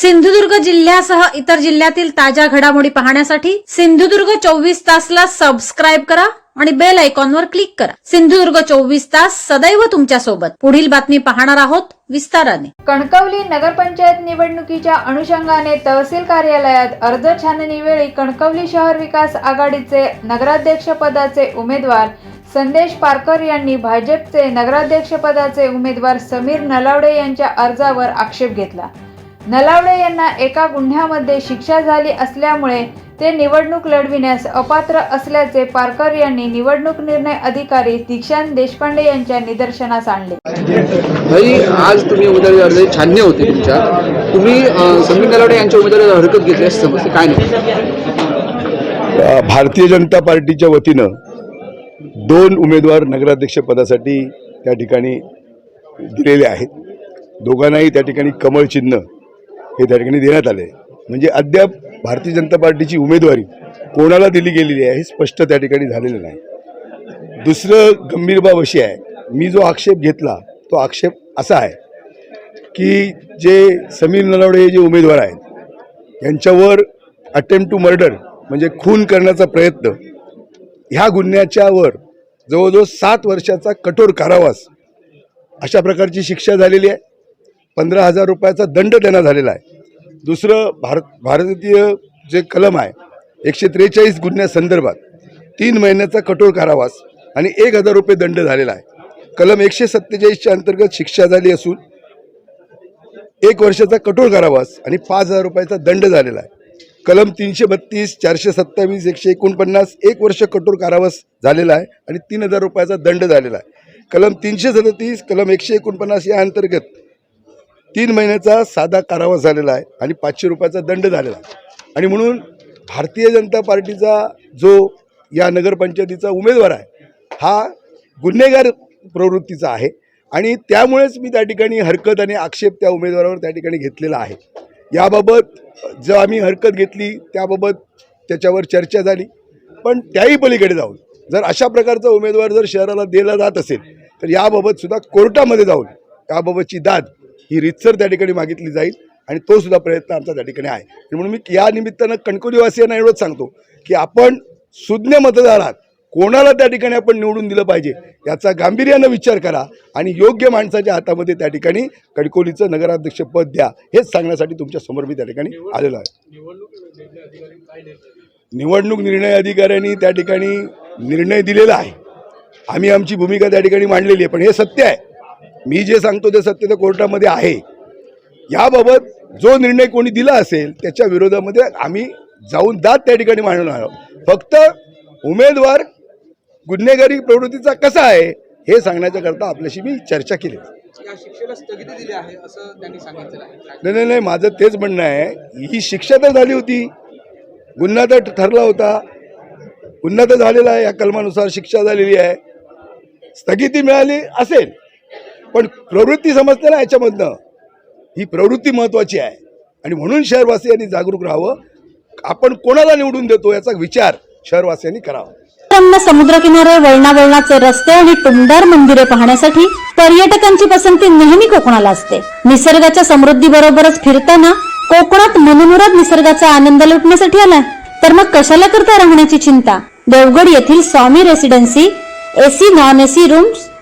सिंधुदुर्ग जिल्ह्यासह इतर जिल्ह्यातील ताज्या घडामोडी पाहण्यासाठी सिंधुदुर्ग चोवीस तासला सबस्क्राईब करा आणि बेल आयकॉनवर क्लिक करा. सिंधुदुर्ग चोवीस तास सदैव तुमच्यासोबत. पुढील बातमी पाहणार आहोत विस्ताराने. कणकवली नगरपंचायत निवडणुकीच्या अनुषंगाने तहसील कार्यालयात अर्ज छाननीवेळी कणकवली शहर विकास आघाडीचे नगराध्यक्षपदाचे उमेदवार संदेश पारकर यांनी भाजपचे नगराध्यक्षपदाचे उमेदवार समीर नलावडे यांच्या अर्जावर आक्षेप घेतला. नलावडे यांना एका गुन्ह्यामध्ये शिक्षा झाली असल्यामुळे ते निवडणूक लढविण्यास अपात्र असल्याचे पारकर यांनी निवडणूक निर्णय अधिकारी दीक्षांत देशपांडे यांच्या निदर्शनास आणले. भाई आज तुम्ही उमेदवारी अर्ज छाननी होती तुमच्या. तुम्ही समीर नलावडे यांच्या उमेदवारी हरकत घेतली अशी समस्या काय नाही. भारतीय जनता पार्टीच्या वतीनं दोन उमेदवार नगराध्यक्ष पदासाठी त्या ठिकाणी दिलेले आहेत. दोघांनाही त्या ठिकाणी कमळ चिन्ह हे त्या ठिकाणी देण्यात आले. म्हणजे अद्याप भारतीय जनता पार्टीची उमेदवारी कोणाला दिली गेलेली आहे हे स्पष्ट त्या ठिकाणी झालेलं नाही. दुसरं गंभीर बाब अशी आहे मी जो आक्षेप घेतला तो आक्षेप असा आहे की जे समीर नलावडे हे जे उमेदवार आहेत यांच्यावर अटेम्प्ट टू मर्डर म्हणजे खून करण्याचा प्रयत्न ह्या गुन्ह्याच्यावर जवळजवळ सात वर्षाचा कठोर कारावास अशा प्रकारची शिक्षा झालेली आहे. पंधरा हजार रुपयाचा दंड त्यांना झालेला आहे. दुसरं भारत भारतीय जे कलम आहे एकशे त्रेचाळीस गुन्ह्यासंदर्भात तीन महिन्याचा कठोर कारावास आणि एक हजार रुपये दंड झालेला आहे. कलम एकशे सत्तेचाळीसच्या अंतर्गत शिक्षा झाली असून एक वर्षाचा कठोर कारावास आणि पाच हजार रुपयाचा दंड झालेला आहे. कलम तीनशे बत्तीस चारशे सत्तावीस एकशे एकोणपन्नास एक वर्ष कठोर कारावास झालेला आहे आणि तीन हजार रुपयाचा दंड झालेला आहे. कलम तीनशे सदतीस कलम एकशे एकोणपन्नास या अंतर्गत तीन महिन्याचा साधा कारावास झालेला आहे आणि पाचशे रुपयाचा दंड झालेला आहे. आणि म्हणून भारतीय जनता पार्टीचा जो या नगरपंचायतीचा उमेदवार आहे हा गुन्हेगार प्रवृत्तीचा आहे. आणि त्यामुळेच मी त्या ठिकाणी हरकत आणि आक्षेप त्या उमेदवारावर त्या ठिकाणी घेतलेला आहे. याबाबत जो आम्ही हरकत घेतली त्याबाबत त्याच्यावर चर्चा झाली. पण त्याही पलीकडे जाऊन जर अशा प्रकारचा उमेदवार जर शहराला दिला जात असेल तर याबाबत सुद्धा कोर्टामध्ये जाऊन याबाबतची दाद ही रितसर त्या ठिकाणी मागितली जाईल आणि तो सुद्धा प्रयत्न आमचा त्या ठिकाणी आहे. म्हणून मी या निमित्तानं कणकवलीवासियांना एवढंच सांगतो की आपण सुज्ञ मतदारात कोणाला त्या ठिकाणी आपण निवडून दिलं पाहिजे याचा गांभीर्यानं विचार करा आणि योग्य माणसाच्या हातामध्ये त्या ठिकाणी कणकोलीचं नगराध्यक्षपद द्या. हेच सांगण्यासाठी तुमच्यासमोर मी त्या ठिकाणी आलेलो आहे. निवडणूक निर्णय अधिकाऱ्यांनी त्या ठिकाणी निर्णय दिलेला आहे. आम्ही आमची भूमिका त्या ठिकाणी मांडलेली आहे. पण हे सत्य आहे. मी जे सांगतो ते सत्य तर कोर्टामध्ये आहे. याबाबत जो निर्णय कोणी दिला असेल त्याच्या विरोधामध्ये आम्ही जाऊन दाद त्या ठिकाणी मांडणार आहोत. फक्त उमेदवार गुन्हेगारी प्रवृत्तीचा कसा आहे हे सांगण्याच्या करता आपल्याशी मी चर्चा केली. नाही नाही नाही माझं तेच म्हणणं आहे. ही शिक्षा तर झाली होती. गुन्हा तर ठरला होता. गुन्हा तर झालेला आहे या कलमानुसार शिक्षा झालेली आहे. स्थगिती मिळाली असेल पण प्रवृत्ती समजते ना याच्यामधनं. ही प्रवृत्ती महत्त्वाची आहे. आणि म्हणून शहरवासियांनी जागरूक राहावं. आपण कोणाला निवडून देतो याचा विचार शहरवासियांनी करावा. रम्य समुद्रकिनारे वळणावळणाचे रस्ते आणि टुमदार मंदिरे पाहण्यासाठी पर्यटकांची पसंती नेहमी कोकणाला असते. निसर्गाच्या समृद्धी बरोबरच फिरताना कोकणात मनमुराद निसर्गाचा आनंद लुटण्यासाठी आलाय. तर मग कशाला करता राहण्याची चिंता? देवगड येथील Swami residency AC non AC rooms